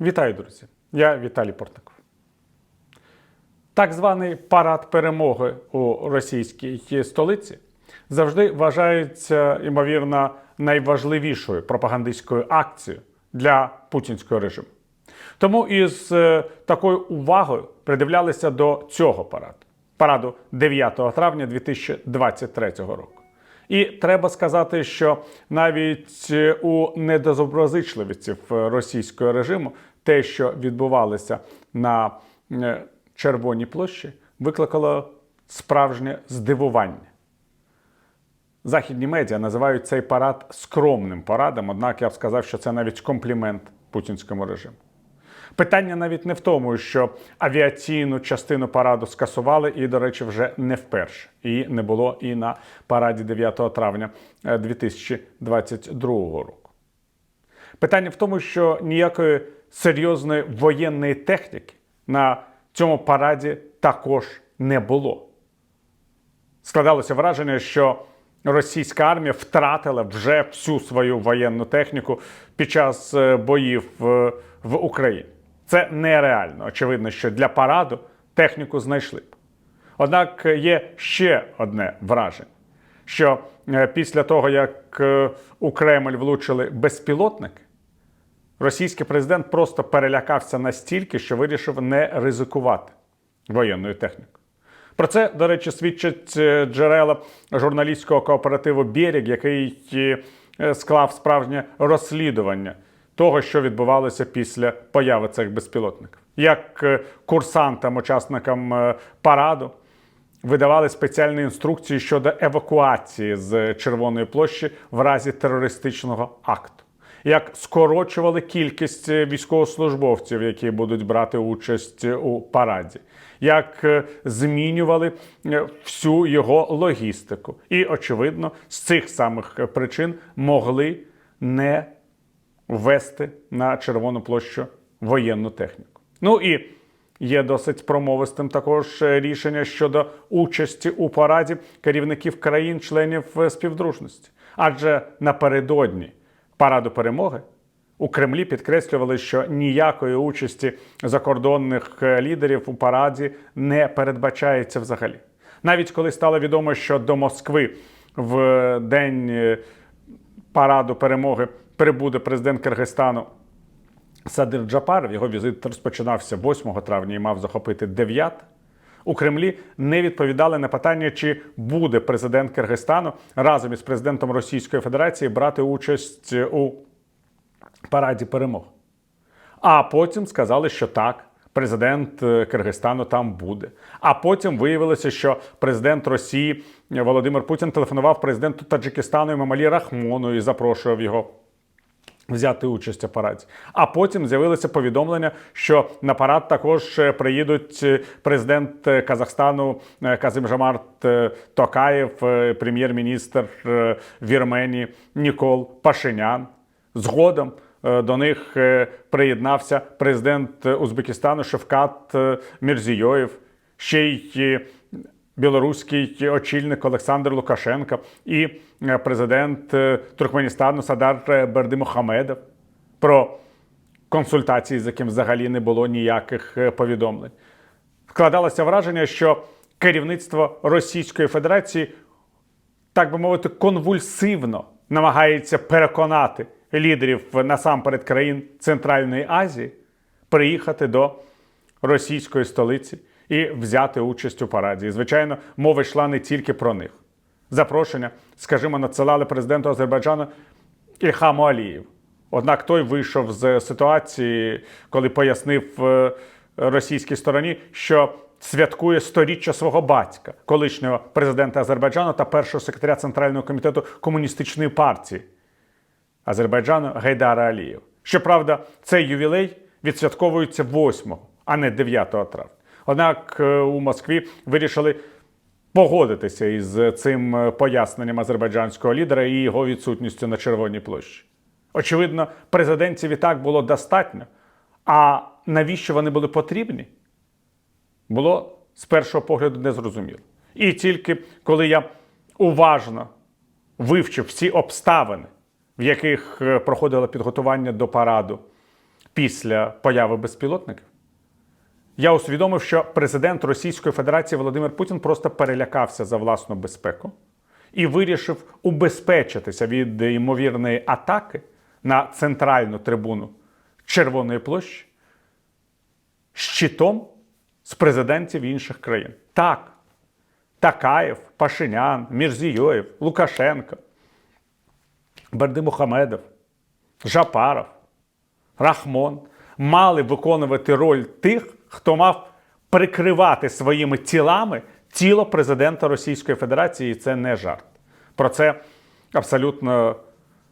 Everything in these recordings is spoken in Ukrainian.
Вітаю, друзі! Я Віталій Портников. Так званий парад перемоги у російській столиці завжди вважається, ймовірно, найважливішою пропагандистською акцією для путінського режиму. Тому із е, такою увагою придивлялися до цього параду параду 9 травня 2023 року. І треба сказати, що навіть е, у недозоброзичливців російського режиму те, що відбувалося на е, Червоній площі, викликало справжнє здивування. Західні медіа називають цей парад скромним парадом, однак я б сказав, що це навіть комплімент путінському режиму. Питання навіть не в тому, що авіаційну частину параду скасували, і, до речі, вже не вперше. І не було і на параді 9 травня е, 2022 року. Питання в тому, що ніякої серйозної воєнної техніки на цьому параді також не було. Складалося враження, що російська армія втратила вже всю свою воєнну техніку під час е, боїв е, в Україні. Це нереально. Очевидно, що для параду техніку знайшли б. Однак є ще одне враження: що е, після того, як е, у Кремль влучили безпілотники, російський президент просто перелякався настільки, що вирішив не ризикувати воєнною технікою. Про це, до речі, свідчать е, джерела журналістського кооперативу Берег, який склав справжнє розслідування того, що відбувалося після появи цих безпілотників. Як е, курсантам, учасникам е, параду видавали спеціальні інструкції щодо евакуації з Червоної площі в разі терористичного акту. Як скорочували кількість е, військовослужбовців, які будуть брати участь у параді, як змінювали всю його логістику, і очевидно, з цих самих причин могли не ввести на Червону площу воєнну техніку. Ну і є досить промовистим також е, рішення щодо участі у параді керівників країн-членів е, співдружності. Адже напередодні параду перемоги у Кремлі підкреслювали, що ніякої участі закордонних е, лідерів у параді не передбачається взагалі. Навіть коли стало відомо, що до Москви в день параду перемоги прибуде президент Киргизстану Садир Джапаров, його візит розпочинався 8 травня і мав захопити 9. У Кремлі не відповідали на питання, чи буде президент Киргизстану разом із президентом Російської Федерації брати участь у параді перемог. А потім сказали, що так, президент е, Киргизстану там буде. А потім виявилося, що президент Росії Володимир Путін телефонував президенту Таджикистану Мамалі Рахмону і запрошував його. Взяти участь у параді. А потім з'явилося повідомлення, що на парад також е, приїдуть е, президент е, Казахстану е, Казимжамарт е, Токаєв, е, прем'єр-міністр е, Вірменії Нікол Пашинян. Згодом е, до них е, приєднався президент е, Узбекистану Шевкат е, Мірзійоєв, ще й е, білоруський очільник Олександр Лукашенко і е, президент е, Туркменістану Садар е, Бердимухамедов про консультації, з яким взагалі не було ніяких е, повідомлень. Вкладалося враження, що керівництво Російської Федерації, так би мовити, конвульсивно намагається переконати лідерів насамперед країн Центральної Азії приїхати до російської столиці і взяти участь у параді. І, звичайно, мова йшла не тільки про них. Запрошення, скажімо, надсилали президенту Азербайджану Ільхаму Алієв. Однак той вийшов з ситуації, коли пояснив е, російській стороні, що святкує сторіччя свого батька, колишнього президента Азербайджану та першого секретаря Центрального комітету комуністичної партії Азербайджану Гайдара Алієва. Щоправда, цей ювілей відсвятковується 8, а не 9 травня. Однак е, у Москві вирішили погодитися із цим поясненням азербайджанського лідера і його відсутністю на Червоній площі. Очевидно, президентів і так було достатньо. А навіщо вони були потрібні? Було з першого погляду незрозуміло. І тільки коли я уважно вивчив всі обставини, в яких е, проходило підготування до параду після появи безпілотників. Я усвідомив, що президент Російської Федерації Володимир Путін просто перелякався за власну безпеку і вирішив убезпечитися від ймовірної атаки на центральну трибуну Червоної площі щитом з президентів інших країн. Так, Такаєв, Пашинян, Мірзійоєв, Лукашенко, Бердимухамедов, Жапаров, Рахмон мали виконувати роль тих, хто мав прикривати своїми тілами тіло президента Російської Федерації, і це не жарт. Про це абсолютно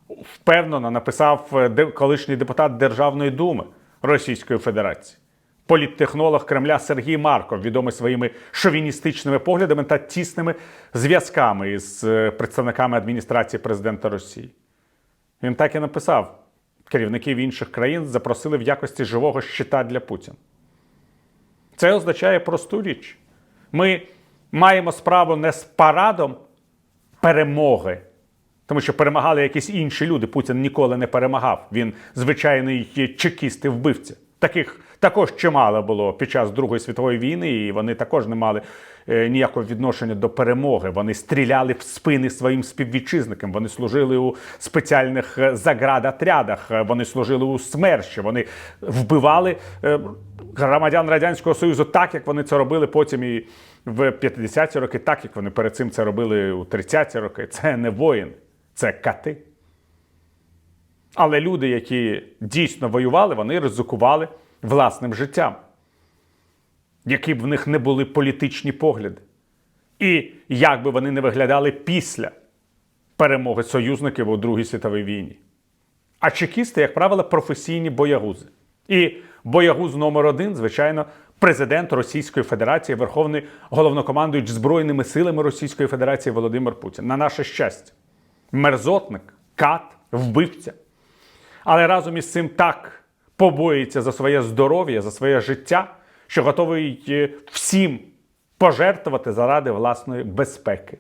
впевнено написав е, колишній депутат Державної думи Російської Федерації. Політтехнолог Кремля Сергій Марков, відомий своїми шовіністичними поглядами та тісними зв'язками із е, представниками адміністрації президента Росії. Він так і написав: керівників інших країн запросили в якості живого щита для Путіна. Це означає просту річ. Ми маємо справу не з парадом перемоги, тому що перемагали якісь інші люди. Путін ніколи не перемагав. Він звичайний чекіст і вбивця. Таких також чимало було під час Другої світової війни, і вони також не мали е, ніякого відношення до перемоги. Вони стріляли в спини своїм співвітчизникам. Вони служили у спеціальних е, заградотрядах, е, вони служили у СМЕРШі, вони вбивали громадян Радянського Союзу так, як вони це робили потім і в 50-ті роки, так як вони перед цим це робили у 30-ті роки. Це не воїни, це кати. Але люди, які дійсно воювали, вони ризикували власним життям, які б в них не були політичні погляди. І як би вони не виглядали після перемоги союзників у Другій світовій війні. А чекісти, як правило, професійні боягузи. І боягуз номер один, звичайно, президент Російської Федерації, Верховний головнокомандуючий Збройними силами Російської Федерації Володимир Путін. На наше щастя, мерзотник, кат, вбивця. Але разом із цим так побоїться за своє здоров'я, за своє життя, що готовий е, всім пожертвувати заради власної безпеки.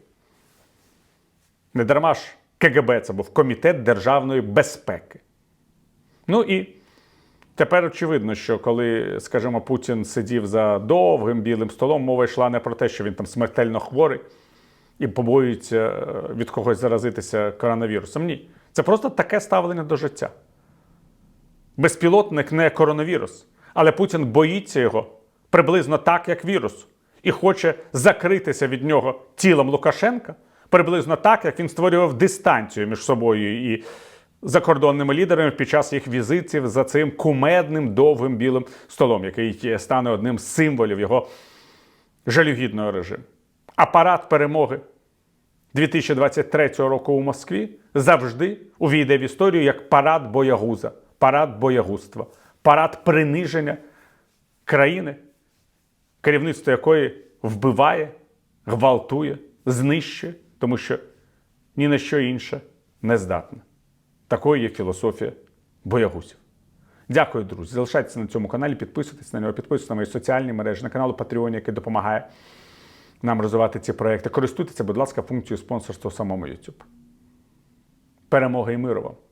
Не дарма ж КГБ це був Комітет державної безпеки. Ну і тепер очевидно, що коли, скажімо, Путін сидів за довгим білим столом, мова йшла не про те, що він там смертельно хворий і побоюється е, від когось заразитися коронавірусом. Ні. Це просто таке ставлення до життя. Безпілотник не коронавірус, але Путін боїться його приблизно так, як вірус, і хоче закритися від нього тілом Лукашенка, приблизно так, як він створював дистанцію між собою і закордонними лідерами під час їх візитів за цим кумедним довгим білим столом, який стане одним з символів його жалюгідного режиму. Апарат перемоги 2023 року у Москві завжди увійде в історію як парад боягуза, парад боягузтва, парад приниження країни, керівництво якої вбиває, гвалтує, знищує, тому що ні на що інше не здатне. Такою є філософія боягузів. Дякую, друзі. Залишайтеся на цьому каналі, підписуйтесь на нього, підписуйтесь на мої соціальні мережі, на канал Patreon, який допомагає нам розвивати ці проекти. Користуйтеся, будь ласка, функцією спонсорства у самому YouTube. Перемоги і миру вам!